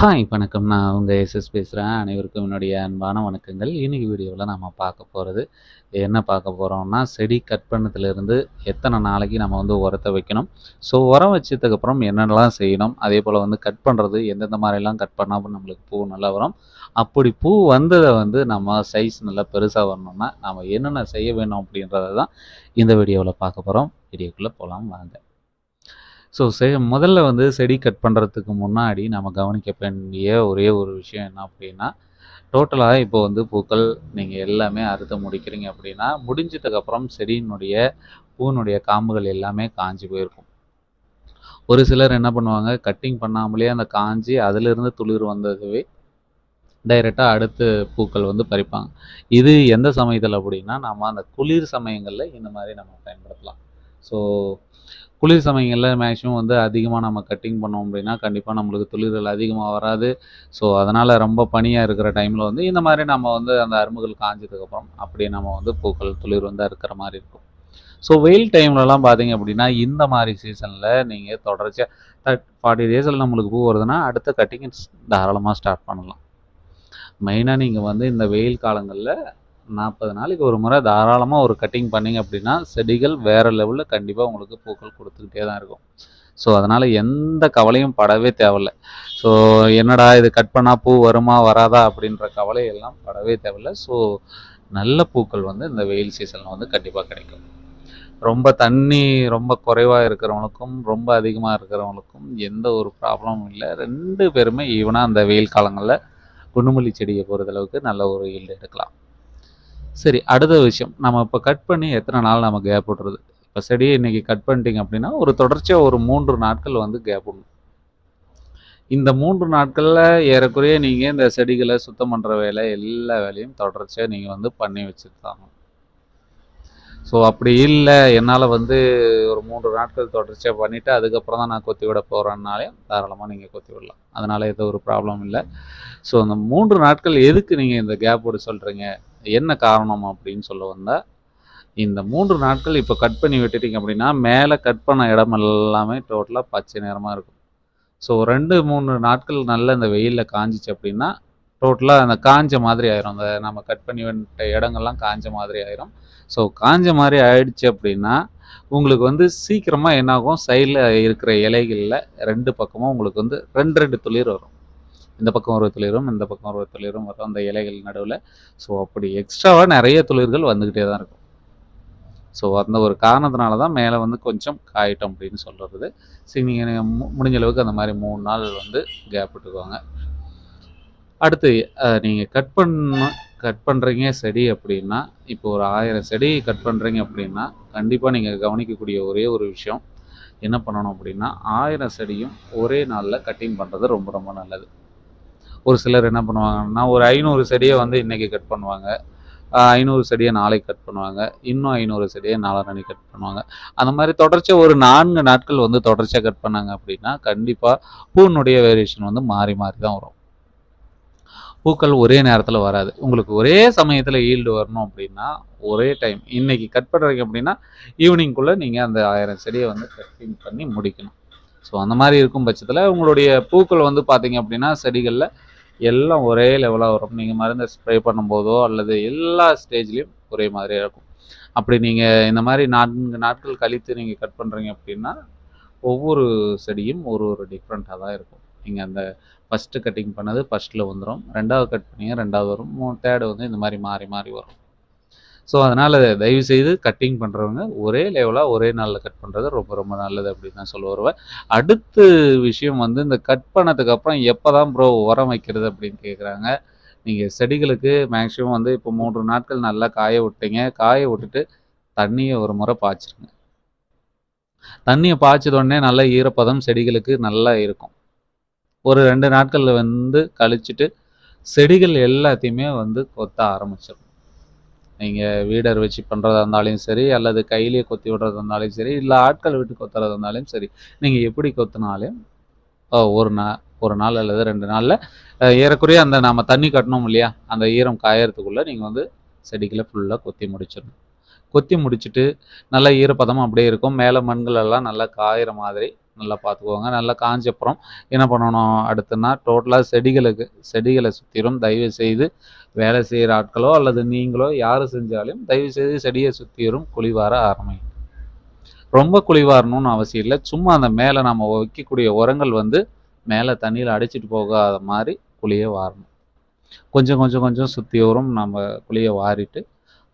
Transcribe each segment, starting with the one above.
Hi வணக்கம். நான் உங்கள் எஸ்எஸ் பேசுகிறேன் அனைவருக்கும் என்னுடைய அன்பான வணக்கங்கள். இன்னைக்கு வீடியோவில் நம்ம பார்க்க போகிறது என்ன பார்க்க போகிறோம்னா செடி கட் பண்ணதுலேருந்து எத்தனை நாளைக்கு நம்ம வந்து உரத்தை வைக்கணும். ஸோ உரம் வச்சதுக்கப்புறம் என்னென்னலாம் செய்யணும்? அதே போல் வந்து கட் பண்ணுறது எந்தெந்த மாதிரிலாம் கட் பண்ணால் நம்மளுக்கு பூ நல்லா வரும்? அப்படி பூ வந்ததை வந்து நம்ம சைஸ் நல்லா பெருசாக வரணும்னா, நம்ம என்னென்ன செய்ய வேணும்? அப்படின்றத தான் இந்த வீடியோவில் பார்க்க போகிறோம் வீடியோக்குள்ளே போகலாம் வாங்க. ஸோ செ முதல்ல வந்து செடி கட் பண்ணுறதுக்கு முன்னாடி நம்ம கவனிக்க வேண்டிய ஒரே ஒரு விஷயம் என்ன அப்படின்னா, டோட்டலாக இப்போ வந்து பூக்கள் நீங்கள் எல்லாமே அறுத்து முடிக்கிறீங்க அப்படின்னா, முடிஞ்சதுக்கப்புறம் செடியினுடைய பூவினுடைய காம்புகள் எல்லாமே காஞ்சு போயிருக்கும். ஒரு சிலர் என்ன பண்ணுவாங்க, கட்டிங் பண்ணாமலே அந்த காஞ்சி அதிலிருந்து துளிர் வந்ததுவே டைரெக்டாக அடுத்து பூக்கள் வந்து பறிப்பாங்க. இது எந்த சமயத்தில் அப்படின்னா, நம்ம அந்த குளிர் சமயங்களில் இந்த மாதிரி நம்ம பயன்படுத்தலாம். ஸோ குளிர் சமயங்களில் மேக்ஸிமம் வந்து அதிகமாக நம்ம கட்டிங் பண்ணோம் அப்படின்னா, கண்டிப்பாக நம்மளுக்கு துளிர்கள் அதிகமாக வராது. ஸோ அதனால் ரொம்ப பனியாக இருக்கிற டைமில் வந்து இந்த மாதிரி நம்ம வந்து அந்த அரும்புகள் காஞ்சதுக்கப்புறம் அப்படியே நம்ம வந்து பூக்கள், துளிர் வந்து இருக்கிற மாதிரி இருக்கும். ஸோ வெயில் டைம்லலாம் பார்த்தீங்க அப்படின்னா, இந்த மாதிரி சீசனில் நீங்கள் தொடர்ச்சியாக தட் ஃபார்ட்டி டேஸில் நம்மளுக்கு பூ வருதுன்னா, அடுத்த கட்டிங் தாராளமாக ஸ்டார்ட் பண்ணலாம். மெயினாக நீங்கள் வந்து இந்த வெயில் காலங்களில் 40 நாளைக்கு ஒரு முறை தாராளமாக ஒரு கட்டிங் பண்ணிங்க அப்படின்னா, செடிகள் வேற லெவலில் கண்டிப்பாக உங்களுக்கு பூக்கள் கொடுத்துக்கிட்டே தான் இருக்கும். ஸோ அதனால் எந்த கவலையும் படவே தேவையில்ல. ஸோ என்னடா இது கட் பண்ணால் பூ வருமா? வராதா? அப்படின்ற கவலையெல்லாம் படவே தேவையில்ல. ஸோ நல்ல பூக்கள் வந்து இந்த வெயில் சீசனில் வந்து கண்டிப்பாக கிடைக்கும். ரொம்ப தண்ணி ரொம்ப குறைவாக இருக்கிறவங்களுக்கும், ரொம்ப அதிகமாக இருக்கிறவங்களுக்கும் எந்த ஒரு ப்ராப்ளமும் இல்லை ரெண்டு பேருமே ஈவனாக அந்த வெயில் காலங்களில் குண்டுமல்லி செடியை பொறுத்தளவுக்கு நல்ல ஒரு ஈல்டு எடுக்கலாம். சரி அடுத்த விஷயம், நம்ம இப்போ கட் பண்ணி எத்தனை நாள் நம்ம கேப் விடுறது? இப்போ செடியை இன்னைக்கு கட் பண்ணிட்டீங்க அப்படின்னா, ஒரு தொடர்ச்சியாக ஒரு மூன்று நாட்கள் வந்து கேப் விடணும். இந்த மூன்று நாட்களில் ஏறக்குறைய நீங்கள் இந்த செடிகளை சுத்தம் பண்ணுற வேலை, எல்லா வேலையும் தொடர்ச்சியாக நீங்கள் வந்து பண்ணி வச்சுட்டு ஸோ அப்படி இல்லை என்னால் வந்து ஒரு மூன்று நாட்கள் தொடர்ச்சியாக பண்ணிவிட்டு அதுக்கப்புறம் தான் நான் கொத்தி விட போகிறேன்னாலே தாராளமாக நீங்கள் கொத்தி விடலாம். அதனால் எந்த ஒரு ப்ராப்ளம் இல்லை ஸோ அந்த மூன்று நாட்கள் எதுக்கு நீங்கள் இந்த கேப் விட சொல்கிறீங்க என்ன காரணம் அப்படின்னு சொல்ல வந்தால் இந்த மூன்று நாட்கள் இப்போ கட் பண்ணி விட்டுட்டீங்க அப்படின்னா, மேலே கட் பண்ண இடம் எல்லாமே டோட்டலாக பச்சை நிறமாக இருக்கும். ஸோ 2, 3 நாட்கள் நல்லா இந்த வெயிலில் காஞ்சிச்சு அப்படின்னா, டோட்டலாக அந்த காஞ்ச மாதிரி ஆயிரும். அந்த நம்ம கட் பண்ணி விட்ட இடங்கள்லாம் காஞ்ச மாதிரி ஆயிரும். ஸோ காஞ்ச மாதிரி ஆயிடுச்சு அப்படின்னா, உங்களுக்கு வந்து சீக்கிரமாக என்னாகும், சைடில் இருக்கிற இலைகளில் ரெண்டு பக்கமும் உங்களுக்கு வந்து 2, 2 துளிர் வரும். இந்த பக்கம் ஒரு துளிரும், இந்த பக்கம் ஒரு துளிரும் வரும் அந்த இலைகள் நடுவில் ஸோ அப்படி எக்ஸ்ட்ராவாக நிறைய துளிர்கள் வந்துக்கிட்டே தான் இருக்கும். ஸோ அந்த ஒரு காரணத்தினால தான் மேலே வந்து கொஞ்சம் காயிட்டோம் அப்படின்னு சொல்கிறது சரி நீங்கள் மு முடிஞ்ச அளவுக்கு அந்த மாதிரி மூணு நாள் வந்து கேப் விட்டுக்கோங்க. அடுத்து நீங்கள் கட் பண்ண கட் பண்ணுறீங்க செடி அப்படின்னா, இப்போ ஒரு ஆயிரம் செடி கட் பண்ணுறீங்க அப்படின்னா, கண்டிப்பாக நீங்கள் கவனிக்கக்கூடிய ஒரே ஒரு விஷயம், என்ன பண்ணணும் அப்படின்னா, ஆயிரம் செடியும் ஒரே நாளில் கட்டிங் பண்ணுறது ரொம்ப ரொம்ப நல்லது. ஒரு சிலர் என்ன பண்ணுவாங்கன்னா, ஒரு ஐநூறு செடியை வந்து இன்னைக்கு கட் பண்ணுவாங்க. ஐநூறு செடியை நாளைக்கு கட் பண்ணுவாங்க. இன்னும் 500 செடிய நாளான்னைக்கு கட் பண்ணுவாங்க. அந்த மாதிரி தொடர்ச்சியாக ஒரு நான்கு நாட்கள் வந்து தொடர்ச்சியாக கட் பண்ணாங்க அப்படின்னா, கண்டிப்பாக பூவினுடைய வேரியேஷன் வந்து மாறி மாறி தான் வரும். பூக்கள் ஒரே நேரத்தில் வராது. உங்களுக்கு ஒரே சமயத்தில் ஈல்டு வரணும் அப்படின்னா, ஒரே டைம் இன்னைக்கு கட் பண்ணுறீங்க அப்படின்னா, ஈவினிங்குள்ளே நீங்கள் அந்த ஆயிரம் செடியை வந்து கட்டிங் பண்ணி முடிக்கணும். ஸோ அந்த மாதிரி இருக்கும் பட்சத்தில் உங்களுடைய பூக்கள் வந்து பார்த்தீங்க அப்படின்னா, செடிகளில் எல்லாம் ஒரே லெவலாக வரும். நீங்கள் மருந்தை ஸ்ப்ரே பண்ணும்போதோ, அல்லது எல்லா ஸ்டேஜ்லேயும் ஒரே மாதிரியாக இருக்கும். அப்படி நீங்கள் இந்த மாதிரி நான்கு நாட்கள் கழித்து நீங்கள் கட் பண்ணுறீங்க அப்படின்னா, ஒவ்வொரு செடியும் ஒரு ஒரு டிஃப்ரெண்ட்டாக தான் இருக்கும். நீங்கள் அந்த ஃபர்ஸ்ட்டு கட்டிங் பண்ணது ஃபஸ்ட்டில் வந்துடும் ரெண்டாவது கட் பண்ணிங்க ரெண்டாவது வரும். மூணு தேர்டு வந்து இந்த மாதிரி மாறி மாறி வரும். ஸோ அதனால் தயவு செய்து கட்டிங் பண்ணுறவங்க ஒரே லெவலாக ஒரே நாளில் கட் பண்ணுறது ரொம்ப ரொம்ப நல்லது அப்படின்னு தான் சொல்ல வருவேன். அடுத்து விஷயம் வந்து இந்த கட் பண்ணதுக்கு அப்புறம் எப்பதான் ப்ரோ உரம் வைக்கிறது அப்படின்னு கேட்குறாங்க. நீங்கள் செடிகளுக்கு மேக்ஸிமம் வந்து இப்போ மூன்று நாட்கள் நல்லா காய விட்டீங்க. காய விட்டுட்டு தண்ணியை ஒரு முறை பாய்ச்சிருங்க. தண்ணியை பாய்ச்சதோடனே நல்ல ஈரப்பதம் செடிகளுக்கு நல்லா இருக்கும். ஒரு ரெண்டு நாட்களில் வந்து கழிச்சிட்டு செடிகள் எல்லாத்தையுமே வந்து கொத்த ஆரம்பிச்சிடும் நீங்கள் வீடர் வச்சு பண்ணுறதா இருந்தாலும் சரி, அல்லது கையிலேயே கொத்தி விடுறதா இருந்தாலும் சரி, இல்லை ஆட்கள் விட்டு கொத்துறதா இருந்தாலும் சரி, நீங்கள் எப்படி கொத்தினாலும் ஒரு நாள் ஒரு நாள் அல்லது ரெண்டு நாளில் ஏறக்குறைய அந்த நம்ம தண்ணி கட்டணும் இல்லையா? அந்த ஈரம் காயறதுக்குள்ளே நீங்கள் வந்து செடிகளை ஃபுல்லாக கொத்தி முடிச்சிடணும். கொத்தி முடிச்சுட்டு, நல்லா ஈரப்பதமாக அப்படியே இருக்கும். மேலே மண்கள் எல்லாம் நல்லா காயிற மாதிரி நல்லா பார்த்துக்கோங்க. நல்லா காஞ்ச அப்புறம் என்ன பண்ணணும்? அடுத்துன்னா டோட்டலாக செடிகளுக்கு செடிகளை சுற்றிலும் தயவு செய்து வேலை செய்கிற ஆட்களோ அல்லது நீங்களோ யார் செஞ்சாலும் தயவு செய்து செடியை சுற்றிலும் குழிவார ஆரம்பிங்க ரொம்ப குழிவாரணும்னு அவசியம் இல்லை. சும்மா அந்த மேலே நம்ம வைக்கக்கூடிய உரங்கள் வந்து மேலே தண்ணியில் அடிச்சிட்டு போகாத மாதிரி குழியை வாரணும். கொஞ்சம் கொஞ்சம் கொஞ்சம் சுற்றி வரும். நம்ம குழியை வாரிட்டு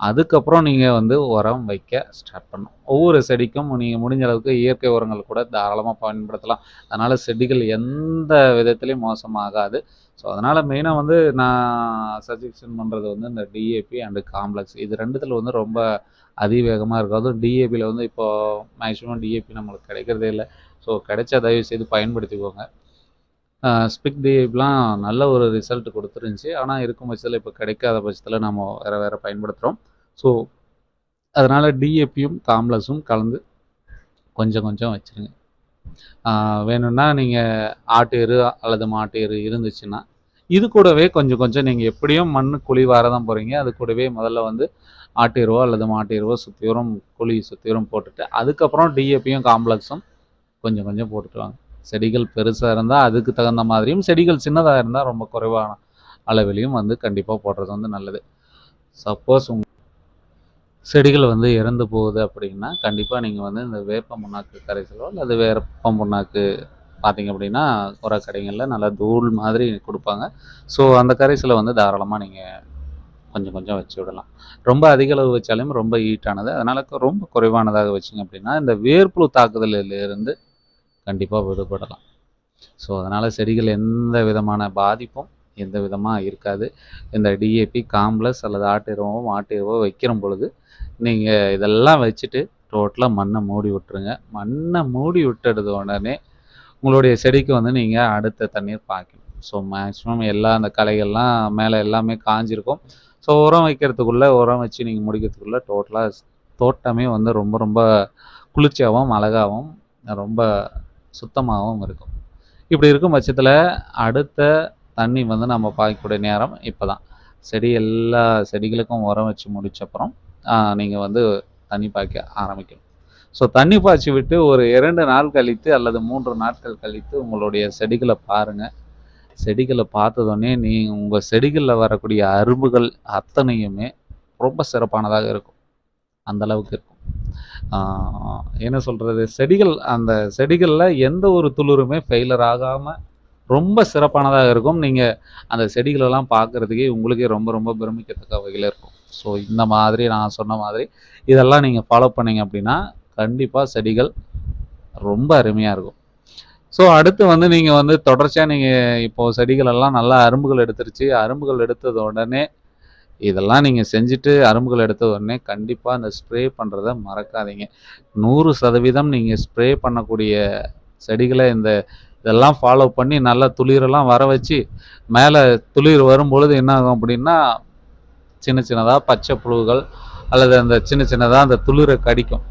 அதுக்கப்புறம் நீங்கள் வந்து உரம் வைக்க ஸ்டார்ட் பண்ணணும். ஒவ்வொரு செடிக்கும் நீங்கள் முடிஞ்ச அளவுக்கு இயற்கை உரங்கள் கூட தாராளமாக பயன்படுத்தலாம். அதனால் செடிகள் எந்த விதத்துலேயும் மோசமாகாது. ஸோ அதனால் மெயினாக வந்து நான் சஜெக்ஷன் பண்ணுறது வந்து இந்த டிஏபி அண்டு காம்ப்ளெக்ஸ் இது ரெண்டுத்தில் வந்து ரொம்ப அதிவேகமாக இருக்கும். அதுவும் டிஏபியில் வந்து இப்போது மேக்ஸிமம் டிஏபி நம்மளுக்கு கிடைக்கிறதே இல்லை. ஸோ கிடைச்சா தயவு செய்து பயன்படுத்திக்கோங்க. ஸ்பிக் டிஏபிலாம் நல்ல ஒரு ரிசல்ட் கொடுத்துருந்துச்சி. ஆனால் இருக்கும் பட்சத்தில் இப்போ கிடைக்காத பட்சத்தில் நம்ம வேறு வேறு பயன்படுத்துகிறோம் ஸோ அதனால் டிஏபியும் காம்ப்ளெக்ஸும் கலந்து கொஞ்சம் கொஞ்சம் வச்சுருங்க. வேணும்னா நீங்கள் ஆட்டு எரு அல்லது மாட்டு எரு இருந்துச்சுன்னா இது கூடவே கொஞ்சம் கொஞ்சம் நீங்கள் எப்படியும் மண் குழி வார தான் போகிறீங்க அது கூடவே முதல்ல வந்து ஆட்டு எருவோ அல்லது மாட்டு எருவோ சுற்றிவரும் குழி சுற்றிவரும் போட்டுட்டு அதுக்கப்புறம் டிஏபியும் காம்ப்ளெக்ஸும் கொஞ்சம் கொஞ்சம் போட்டுட்டு வாங்க. செடிகள் பெருசாக இருந்தால் அதுக்கு தகுந்த மாதிரியும் செடிகள் சின்னதாக இருந்தால் ரொம்ப குறைவான அளவிலையும் வந்து கண்டிப்பாக போடுறது வந்து நல்லது. சப்போஸ் உங் செடிகள் வந்து இறந்து போகுது அப்படின்னா கண்டிப்பாக நீங்கள் வந்து இந்த வேப்ப புண்ணாக்கு கரைசலோ அல்லது வேப்ப புண்ணாக்கு பார்த்தீங்க அப்படின்னா உர கடைகளில் நல்லா தூள் மாதிரி கொடுப்பாங்க. ஸோ அந்த கரைசலை வந்து தாராளமாக நீங்கள் கொஞ்சம் கொஞ்சம் வச்சு விடலாம். ரொம்ப அதிக அளவு வச்சாலும் ரொம்ப ஹீட்டானது அதனால் ரொம்ப குறைவானதாக வச்சிங்க அப்படின்னா இந்த வேர்ப்புழு தாக்குதலிலிருந்து கண்டிப்பாக விடுபடலாம். ஸோ அதனால் செடிகள் எந்த விதமான பாதிப்பும் எந்த விதமாக இருக்காது. இந்த டிஏபி காம்ப்ளஸ் அல்லது ஆட்டு எருவோ வைக்கிற பொழுது நீங்கள் இதெல்லாம் வச்சுட்டு டோட்டலாக மண்ணை மூடி விட்டுருங்க. மண்ணை மூடி விட்டுடுது உடனே உங்களுடைய செடிக்கு வந்து நீங்கள் அடுத்த தண்ணீர் பாய்க்கணும். ஸோ மேக்ஸிமம் எல்லா அந்த களைகள்லாம் மேலே எல்லாமே காஞ்சிருக்கும். ஸோ உரம் வைக்கிறதுக்குள்ளே உரம் வச்சு நீங்கள் முடிக்கிறதுக்குள்ளே டோட்டலாக தோட்டமே வந்து ரொம்ப ரொம்ப குளிர்ச்சியாகவும் அழகாகவும் ரொம்ப சுத்தமாகவும் இருக்கும். இப்படி இருக்கும் பட்சத்தில் அடுத்த தண்ணி வந்து நம்ம பாய்க்கக்கூடிய நேரம் இப்போ தான் செடி எல்லா செடிகளுக்கும் உரம் வச்சு முடிச்சப்புறம் நீங்கள் வந்து தண்ணி பாய்க்க ஆரம்பிக்கணும். ஸோ தண்ணி பாய்ச்சி விட்டு ஒரு இரண்டு நாள் கழித்து அல்லது மூன்று நாட்கள் கழித்து உங்களுடைய செடிகளை பாருங்கள் செடிகளை பார்த்ததோடனே நீ உங்கள் செடிகளில் வரக்கூடிய அரும்புகள் அத்தனையுமே ரொம்ப சிறப்பானதாக இருக்கும். அந்தளவுக்கு இருக்கும். என்ன சொல்கிறது செடிகள் அந்த செடிகளில் எந்த ஒரு துளிருமே ஃபெயிலர் ஆகாமல் ரொம்ப சிறப்பானதாக இருக்கும். நீங்கள் அந்த செடிகளெல்லாம் பார்க்குறதுக்கே உங்களுக்கே ரொம்ப ரொம்ப பிரமிக்கத்தக்க வகையில் இருக்கும். ஸோ இந்த மாதிரி நான் சொன்ன மாதிரி இதெல்லாம் நீங்கள் ஃபாலோ பண்ணீங்க அப்படின்னா கண்டிப்பாக செடிகள் ரொம்ப அருமையாக இருக்கும். ஸோ அடுத்து வந்து நீங்கள் வந்து தொடர்ச்சியாக நீங்கள் இப்போது செடிகளெல்லாம் நல்லா அரும்புகள் எடுத்துருச்சு. அரும்புகள் எடுத்தது உடனே இதெல்லாம் நீங்கள் செஞ்சுட்டு அரும்புகள் எடுத்த உடனே கண்டிப்பாக அந்த ஸ்ப்ரே பண்ணுறத மறக்காதீங்க. நூறு சதவீதம் நீங்கள் ஸ்ப்ரே பண்ணக்கூடிய செடிகளை இந்த இதெல்லாம் ஃபாலோ பண்ணி நல்லா துளிரெல்லாம் வர வச்சு மேலே துளிர் வரும்பொழுது என்ன ஆகும் அப்படின்னா சின்ன சின்னதாக பச்சை புழுகள் அல்லது அந்த சின்ன சின்னதாக அந்த துளிரை கடிக்கும்.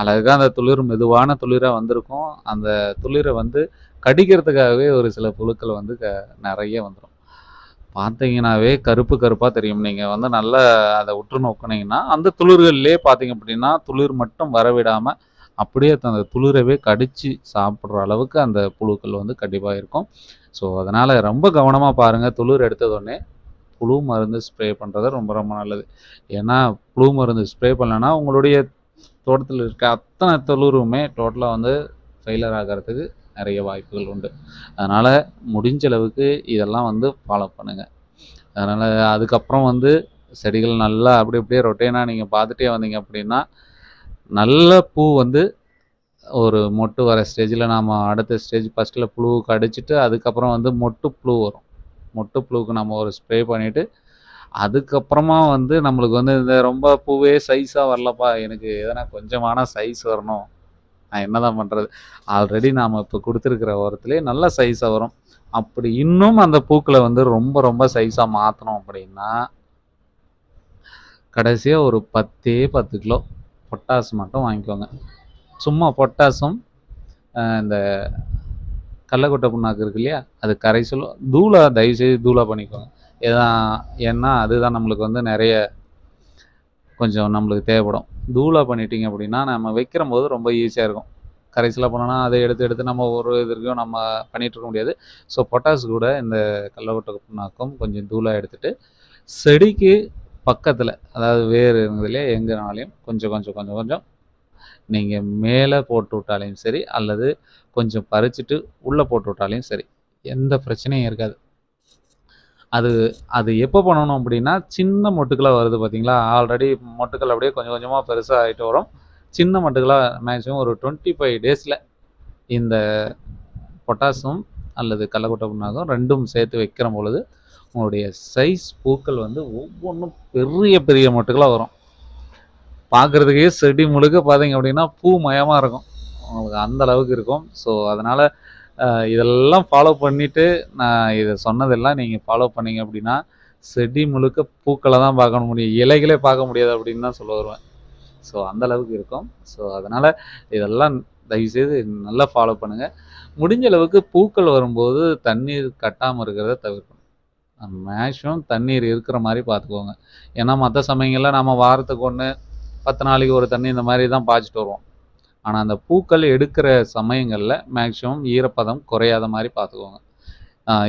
அழகாக அந்த துளிர் மெதுவான துளிராக வந்திருக்கும். அந்த துளிரை வந்து கடிக்கிறதுக்காகவே ஒரு சில புழுக்கள் வந்து க நிறைய வந்துடும் பார்த்தீங்கன்னாவே கருப்பு கருப்பாக தெரியும். நீங்கள் வந்து நல்லா அதை உற்று நோக்குனீங்கன்னா அந்த துளிர்கள்லேயே பார்த்தீங்க அப்படின்னா துளிர் மட்டும் வரவிடாமல் அப்படியே அந்த துளிரவே கடித்து சாப்பிட்ற அளவுக்கு அந்த புழுக்கள் வந்து கண்டிப்பாக இருக்கும். ஸோ அதனால் ரொம்ப கவனமாக பாருங்கள் துளிர் எடுத்ததோடனே புழு மருந்து ஸ்ப்ரே பண்ணுறது ரொம்ப ரொம்ப நல்லது. ஏன்னா புழு மருந்து ஸ்ப்ரே பண்ணலன்னா உங்களுடைய தோட்டத்தில் இருக்க அத்தனை துளிருமே டோட்டலாக வந்து ஃபெயிலர் ஆகிறதுக்கு நிறைய வாய்ப்புகள் உண்டு. அதனால் முடிஞ்ச அளவுக்கு இதெல்லாம் வந்து ஃபாலோ பண்ணுங்கள் அதனால் அதுக்கப்புறம் வந்து செடிகள் நல்லா அப்படி அப்படியே ரொட்டேனாக நீங்கள் பார்த்துட்டே வந்தீங்க அப்படின்னா நல்ல பூ வந்து ஒரு மொட்டு வர ஸ்டேஜில் நாம் அடுத்த ஸ்டேஜ் ஃபஸ்ட்டில் புழுவுக்கு அடிச்சுட்டு அதுக்கப்புறம் வந்து மொட்டு புழு வரும். மொட்டு புழுவுக்கு நம்ம ஒரு ஸ்ப்ரே பண்ணிவிட்டு அதுக்கப்புறமா வந்து நம்மளுக்கு வந்து இந்த ரொம்ப பூவே சைஸாக வரலப்பா எனக்கு எதனா கொஞ்சமான சைஸ் வரணும். நான் என்ன தான் பண்ணுறது ஆல்ரெடி நாம் இப்போ கொடுத்துருக்குற உரத்துலேயே நல்ல சைஸாக வரும். அப்படி இன்னும் அந்த பூக்களை வந்து ரொம்ப ரொம்ப சைஸாக மாற்றணும் அப்படின்னா கடைசியாக ஒரு பத்தே பத்து கிலோ பொட்டாசு மட்டும் வாங்கிக்கோங்க. சும்மா பொட்டாசும் இந்த கடலக்கொட்டை புண்ணாக்கு இருக்கு இல்லையா? அது கரைசலும் தூளா தயவுசெய்து தூளா பண்ணிக்கோங்க. ஏதான் ஏன்னா அதுதான் நம்மளுக்கு வந்து நிறைய கொஞ்சம் நம்மளுக்கு தேவைப்படும். தூளாக பண்ணிட்டீங்க அப்படின்னா நம்ம வைக்கிற போது ரொம்ப ஈஸியாக இருக்கும். கரைசலாக பண்ணோன்னா அதை எடுத்து எடுத்து நம்ம ஒரு இதற்கும் நம்ம பண்ணிகிட்டு இருக்க முடியாது. ஸோ பொட்டாஸ் கூட இந்த கடலக்கொட்டை புண்ணாக்கும் கொஞ்சம் தூளாக எடுத்துகிட்டு செடிக்கு பக்கத்தில் அதாவது வேர் இருந்ததுலேயே எங்கேனாலையும் கொஞ்சம் கொஞ்சம் கொஞ்சம் கொஞ்சம் நீங்கள் மேலே போட்டு விட்டாலையும் சரி அல்லது கொஞ்சம் பறிச்சுட்டு உள்ளே போட்டு விட்டாலையும் சரி எந்த பிரச்சனையும் இருக்காது. அது அது எப்போ பண்ணணும் அப்படின்னா சின்ன மொட்டுக்களாக வருது பார்த்தீங்களா? ஆல்ரெடி மொட்டுக்கள் அப்படியே கொஞ்சம் கொஞ்சமாக பெருசாக ஆகிட்டு வரும். சின்ன மொட்டுக்களாக மேக்ஸிமம் ஒரு டுவெண்ட்டி ஃபைவ் டேஸில் இந்த பொட்டாசும் அல்லது கள்ளக்கொட்டை புண்ணாகும் ரெண்டும் சேர்த்து வைக்கிற பொழுது உங்களுடைய சைஸ் பூக்கள் வந்து ஒவ்வொன்றும் பெரிய பெரிய மொட்டுக்களாக வரும். பார்க்குறதுக்கே செடி முழுக்க பார்த்தீங்க அப்படின்னா பூ மயமாக இருக்கும். உங்களுக்கு அந்த அளவுக்கு இருக்கும். ஸோ அதனால் இதெல்லாம் ஃபாலோ பண்ணிவிட்டு நான் இதை சொன்னதெல்லாம் நீங்கள் ஃபாலோ பண்ணீங்க அப்படின்னா செடி முழுக்க பூக்களை தான் பார்க்க முடியும். இலைகளே பார்க்க முடியாது அப்படின்னு தான் சொல்ல வருவேன். ஸோ அந்த அளவுக்கு இருக்கும். ஸோ அதனால் இதெல்லாம் தயவுசெய்து நல்லா ஃபாலோ பண்ணுங்கள் முடிஞ்ச அளவுக்கு பூக்கள் வரும்போது தண்ணீர் கட்டாமல் இருக்கிறத தவிர்க்கணும். மேக்ஸிமம் தண்ணீர் இருக்கிற மாதிரி பார்த்துக்கோங்க. ஏன்னா மற்ற சமயங்களில் நம்ம வாரத்துக்கு ஒன்று பத்து நாளைக்கு ஒரு தண்ணி இந்த மாதிரி தான் பாய்ச்சிட்டு வருவோம். ஆனால் அந்த பூக்கள் எடுக்கிற சமயங்களில் மேக்ஸிமம் ஈரப்பதம் குறையாத மாதிரி பார்த்துக்கோங்க.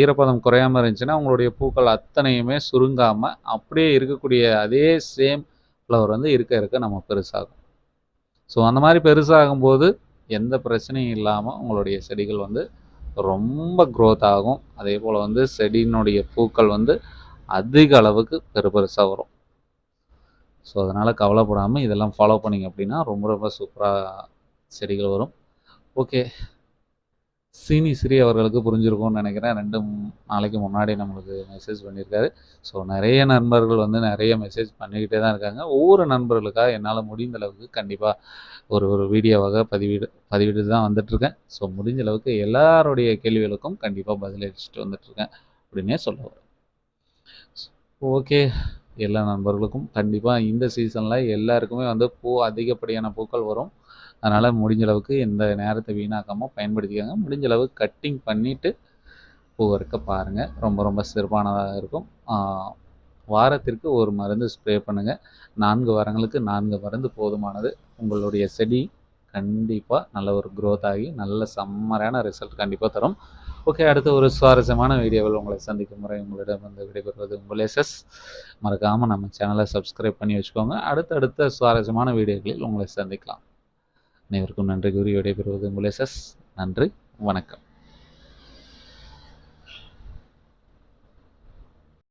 ஈரப்பதம் குறையாமல் இருந்துச்சுன்னா உங்களுடைய பூக்கள் அத்தனையுமே சுருங்காமல் அப்படியே இருக்கக்கூடிய அதே சேம் ஃப்ளவர் வந்து இருக்க இருக்க நம்ம பெருசாகும். ஸோ அந்த மாதிரி பெருசாகும்போது எந்த பிரச்சனையும் இல்லாமல் உங்களுடைய செடிகள் வந்து ரொம்ப க்ரோத் ஆகும். அதே போல் வந்து செடியினுடைய பூக்கள் வந்து அதிக அளவுக்கு பெரு பெருசாக வரும். ஸோ அதனால் கவலைப்படாமல் இதெல்லாம் ஃபாலோ பண்ணிங்க அப்படின்னா ரொம்ப ரொம்ப சூப்பராக செடிகள் வரும். ஓகே. சீனி ஸ்ரீ அவர்களுக்கு புரிஞ்சிருக்கும்னு நினைக்கிறேன். ரெண்டு நாளைக்கு முன்னாடி நம்மளுக்கு மெசேஜ் பண்ணியிருக்காரு. ஸோ நிறைய நண்பர்கள் வந்து நிறைய மெசேஜ் பண்ணிக்கிட்டே தான் இருக்காங்க. ஒவ்வொரு நண்பர்களுக்காக என்னால் முடிந்த அளவுக்கு கண்டிப்பாக ஒரு ஒரு வீடியோவாக பதிவிடு பதிவிட்டு தான் வந்துட்டுருக்கேன். ஸோ முடிஞ்ச அளவுக்கு எல்லாருடைய கேள்விகளுக்கும் கண்டிப்பாக பதிலளிச்சுட்டு வந்துட்டுருக்கேன். அப்படின்னே சொல்ல வரேன். ஓகே. எல்லா நண்பர்களுக்கும் கண்டிப்பாக இந்த சீசனில் எல்லாருக்குமே வந்து பூ அதிகப்படியான பூக்கள் வரும். அதனால் முடிஞ்ச அளவுக்கு எந்த நேரத்தை வீணாக்காமல் பயன்படுத்திக்கோங்க. முடிஞ்ச அளவுக்கு கட்டிங் பண்ணிவிட்டு பூ இருக்க பாருங்கள் ரொம்ப ரொம்ப சிறப்பானதாக இருக்கும். வாரத்திற்கு ஒரு மருந்து ஸ்ப்ரே பண்ணுங்கள் நான்கு வாரங்களுக்கு நான்கு மருந்து போதுமானது. உங்களுடைய செடி கண்டிப்பாக நல்ல ஒரு க்ரோத் ஆகி நல்ல செம்மறையான ரிசல்ட் கண்டிப்பாக தரும். ஓகே அடுத்த ஒரு சுவாரஸ்யமான வீடியோவில் உங்களை சந்திக்கும் முறை உங்களிடம் வந்து விடைபெறுவது உங்கள் எஸ்எஸ் மறக்காமல் நம்ம சேனலை சப்ஸ்கிரைப் பண்ணி வச்சுக்கோங்க. அடுத்தடுத்த சுவாரஸ்யமான வீடியோக்களில் உங்களை சந்திக்கலாம். அனைவருக்கும் நன்றி கூறி விடைபெறுவது உங்கள் சஸ் நன்றி வணக்கம்.